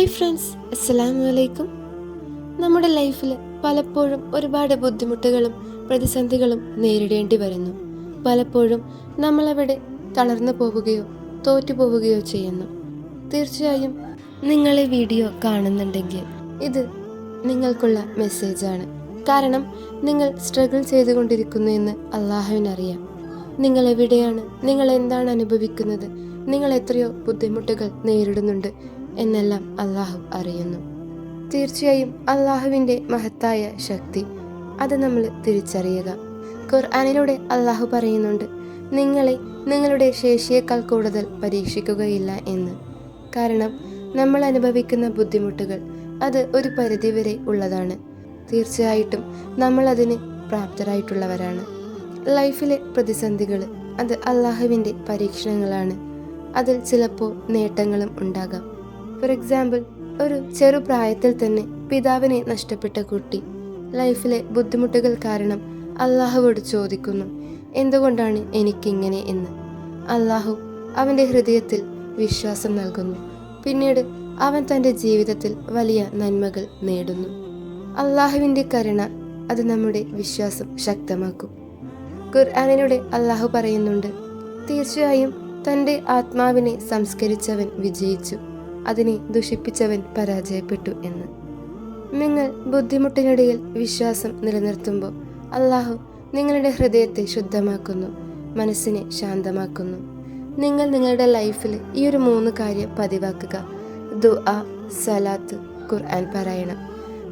Hi friends അസ്സലാമു അലൈക്കും നമ്മുടെ ലൈഫിൽ പലപ്പോഴും ഒരുപാട് ബുദ്ധിമുട്ടുകളും പ്രതിസന്ധികളും നേരിടേണ്ടി വരുന്നു. പലപ്പോഴും നമ്മളവിടെ തളർന്നു പോവുകയോ തോറ്റു പോവുകയോ ചെയ്യുന്നു. തീർച്ചയായും നിങ്ങൾ ഈ വീഡിയോ കാണുന്നുണ്ടെങ്കിൽ ഇത് നിങ്ങൾക്കുള്ള മെസ്സേജാണ് കാരണം നിങ്ങൾ സ്ട്രഗിൾ ചെയ്തുകൊണ്ടിരിക്കുന്നു എന്ന് അള്ളാഹുവിനറിയാം. നിങ്ങൾ എവിടെയാണ്? നിങ്ങൾ എന്താണ് അനുഭവിക്കുന്നത്? നിങ്ങൾ എത്രയോ ബുദ്ധിമുട്ടുകൾ നേരിടുന്നുണ്ട്. എന്നെല്ലാം അള്ളാഹു അറിയുന്നു. തീർച്ചയായും അള്ളാഹുവിന്റെ മഹത്തായ ശക്തി അത് നമ്മൾ തിരിച്ചറിയുക. ഖുർആാനിലൂടെ അള്ളാഹു പറയുന്നുണ്ട് നിങ്ങളെ നിങ്ങളുടെ ശേഷിയേക്കാൾ കൂടുതൽ പരീക്ഷിക്കുകയില്ല എന്ന്. കാരണം നമ്മൾ അനുഭവിക്കുന്ന ബുദ്ധിമുട്ടുകൾ അത് ഒരു പരിധിവരെ ഉള്ളതാണ്. തീർച്ചയായിട്ടും നമ്മൾ അതിന് പ്രാപ്തരായിട്ടുള്ളവരാണ്. ലൈഫിലെ പ്രതിസന്ധികൾ അത് അള്ളാഹുവിന്റെ പരീക്ഷണങ്ങളാണ്. അതിൽ ചിലപ്പോൾ നേട്ടങ്ങളും ഉണ്ടാകാം. ഫോർ എക്സാമ്പിൾ ഒരു ചെറുപ്രായത്തിൽ തന്നെ പിതാവിനെ നഷ്ടപ്പെട്ട കുട്ടി. ലൈഫിലെ ബുദ്ധിമുട്ടുകൾ കാരണം അള്ളാഹുവോട് ചോദിക്കുന്നു എന്തുകൊണ്ടാണ് എനിക്കിങ്ങനെ എന്ന്? അള്ളാഹു അവന്റെ ഹൃദയത്തിൽ വിശ്വാസം നൽകുന്നു. പിന്നീട് അവൻ തന്റെ ജീവിതത്തിൽ വലിയ നന്മകൾ നേടുന്നു. അള്ളാഹുവിന്റെ കരുണ അത് നമ്മുടെ വിശ്വാസം ശക്തമാക്കും. ഖുർആാനിലൂടെ അള്ളാഹു പറയുന്നുണ്ട് തീർച്ചയായും തന്റെ ആത്മാവിനെ സംസ്കരിച്ചവൻ വിജയിച്ചു. അതിനെ ദുഷിപ്പിച്ചവൻ പരാജയപ്പെട്ടു എന്ന്. നിങ്ങൾ ബുദ്ധിമുട്ടിനിടയിൽ വിശ്വാസം നിലനിർത്തുമ്പോൾ അള്ളാഹു നിങ്ങളുടെ ഹൃദയത്തെ ശുദ്ധമാക്കുന്നു മനസ്സിനെ ശാന്തമാക്കുന്നു. നിങ്ങൾ നിങ്ങളുടെ ലൈഫിൽ ഈ ഒരു മൂന്ന് കാര്യം പതിവാക്കുക. ദുആ സലാത്ത് ഖുർആൻ പാരായണം.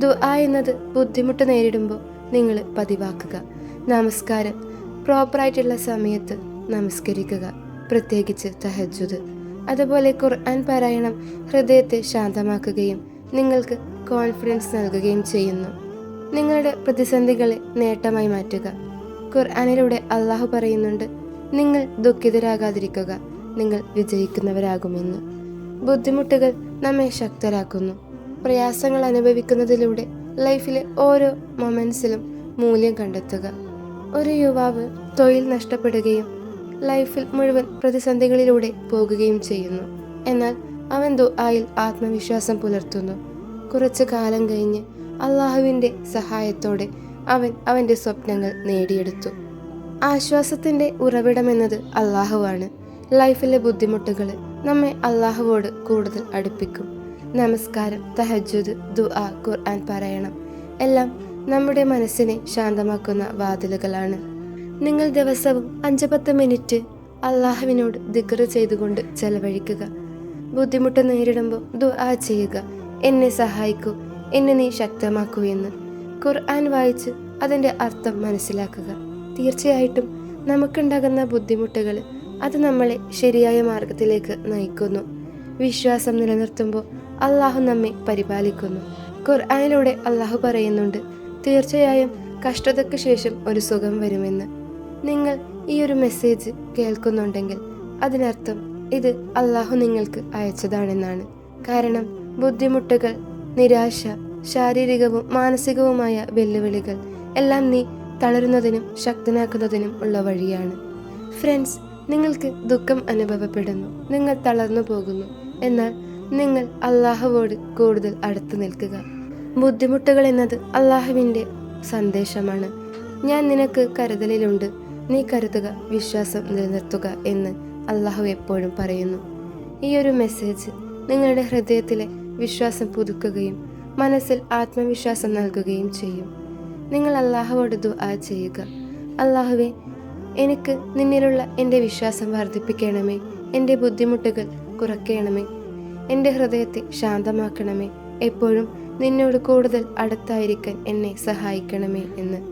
ദുആ എന്നത് ബുദ്ധിമുട്ട് നേരിടുമ്പോൾ നിങ്ങൾ പതിവാക്കുക. നമസ്കാരം. പ്രോപ്പറായിട്ടുള്ള സമയത്ത് നമസ്കരിക്കുക. പ്രത്യേകിച്ച് തഹജുദ് അതുപോലെ ഖുർആൻ പാരായണം ഹൃദയത്തെ ശാന്തമാക്കുകയും നിങ്ങൾക്ക് കോൺഫിഡൻസ് നൽകുകയും ചെയ്യുന്നു. നിങ്ങളുടെ പ്രതിസന്ധികളെ നേട്ടമായി മാറ്റുക. ഖുർആാനിലൂടെ അള്ളാഹു പറയുന്നുണ്ട് നിങ്ങൾ ദുഃഖിതരാകാതിരിക്കുക നിങ്ങൾ വിജയിക്കുന്നവരാകുമെന്ന്. ബുദ്ധിമുട്ടുകൾ നമ്മെ ശക്തരാക്കുന്നു. പ്രയാസങ്ങൾ അനുഭവിക്കുന്നതിലൂടെ ലൈഫിലെ ഓരോ മൊമെൻസിലും മൂല്യം കണ്ടെത്തുക. ഒരു യുവാവ് തൊഴിൽ നഷ്ടപ്പെടുകയും ലൈഫിൽ മുഴുവൻ പ്രതിസന്ധികളിലൂടെ പോകുകയും ചെയ്യുന്നു. എന്നാൽ അവൻ ദുആയിൽ ആത്മവിശ്വാസം പുലർത്തുന്നു. കുറച്ചു കാലം കഴിഞ്ഞ് അള്ളാഹുവിന്റെ സഹായത്തോടെ അവൻ അവന്റെ സ്വപ്നങ്ങൾ നേടിയെടുത്തു. ആശ്വാസത്തിന്റെ ഉറവിടമെന്നത് അള്ളാഹുവാണ്. ലൈഫിലെ ബുദ്ധിമുട്ടുകൾ നമ്മെ അള്ളാഹുവോട് കൂടുതൽ അടുപ്പിക്കും. നമസ്കാരം തഹജുദ് ദുആ ഖുർആൻ പറയണം. എല്ലാം നമ്മുടെ മനസ്സിനെ ശാന്തമാക്കുന്ന വാതിലുകളാണ്. നിങ്ങൾ ദിവസവും അഞ്ച് പത്ത് മിനിറ്റ് അള്ളാഹുവിനോട് ദിഗ്ര ചെയ്തുകൊണ്ട് ചെലവഴിക്കുക. ബുദ്ധിമുട്ട് നേരിടുമ്പോൾ ദുആ ചെയ്യുക. എന്നെ സഹായിക്കൂ എന്നെ നീ ശക്തമാക്കൂ എന്ന് ഖുർആൻ വായിച്ച് അതിന്റെ അർത്ഥം മനസ്സിലാക്കുക. തീർച്ചയായിട്ടും നമുക്കുണ്ടാകുന്ന ബുദ്ധിമുട്ടുകൾ അത് നമ്മളെ ശരിയായ മാർഗത്തിലേക്ക് നയിക്കുന്നു. വിശ്വാസം നിലനിർത്തുമ്പോൾ അള്ളാഹു നമ്മെ പരിപാലിക്കുന്നു. ഖുർആാനിലൂടെ അള്ളാഹു പറയുന്നുണ്ട് തീർച്ചയായും കഷ്ടതയ്ക്ക് ശേഷം ഒരു സുഖം വരുമെന്ന്. നിങ്ങൾ ഈ ഒരു മെസ്സേജ് കേൾക്കുന്നുണ്ടെങ്കിൽ അതിനർത്ഥം ഇത് അള്ളാഹു നിങ്ങൾക്ക് അയച്ചതാണെന്നാണ്. കാരണം ബുദ്ധിമുട്ടുകൾ നിരാശ ശാരീരികവും മാനസികവുമായ വെല്ലുവിളികൾ എല്ലാം നീ തളരുന്നതിനും ശക്തനാക്കുന്നതിനും ഉള്ള വഴിയാണ്. ഫ്രണ്ട്സ് നിങ്ങൾക്ക് ദുഃഖം അനുഭവപ്പെടുന്നു. നിങ്ങൾ തളർന്നു പോകുന്നു. എന്നാൽ നിങ്ങൾ അള്ളാഹുവോട് കൂടുതൽ അടുത്തു നിൽക്കുക. ബുദ്ധിമുട്ടുകൾ എന്നത് അള്ളാഹുവിന്റെ സന്ദേശമാണ്. ഞാൻ നിനക്ക് കരുതലിലുണ്ട്. നീ കരുതുക വിശ്വാസം നിലനിർത്തുക എന്ന് അള്ളാഹു എപ്പോഴും പറയുന്നു. ഈ ഒരു മെസ്സേജ് നിങ്ങളുടെ ഹൃദയത്തിലെ വിശ്വാസം പുതുക്കുകയും മനസ്സിൽ ആത്മവിശ്വാസം നൽകുകയും ചെയ്യും. നിങ്ങൾ അള്ളാഹുവോട് ദുആ ചെയ്യുക. അള്ളാഹുവെ എനിക്ക് നിന്നിലുള്ള എന്റെ വിശ്വാസം വർദ്ധിപ്പിക്കണമേ എന്റെ ബുദ്ധിമുട്ടുകൾ കുറയ്ക്കണമേ എന്റെ ഹൃദയത്തെ ശാന്തമാക്കണമേ എപ്പോഴും നിന്നോട് കൂടുതൽ അടുത്തായിരിക്കാൻ എന്നെ സഹായിക്കണമേ എന്ന്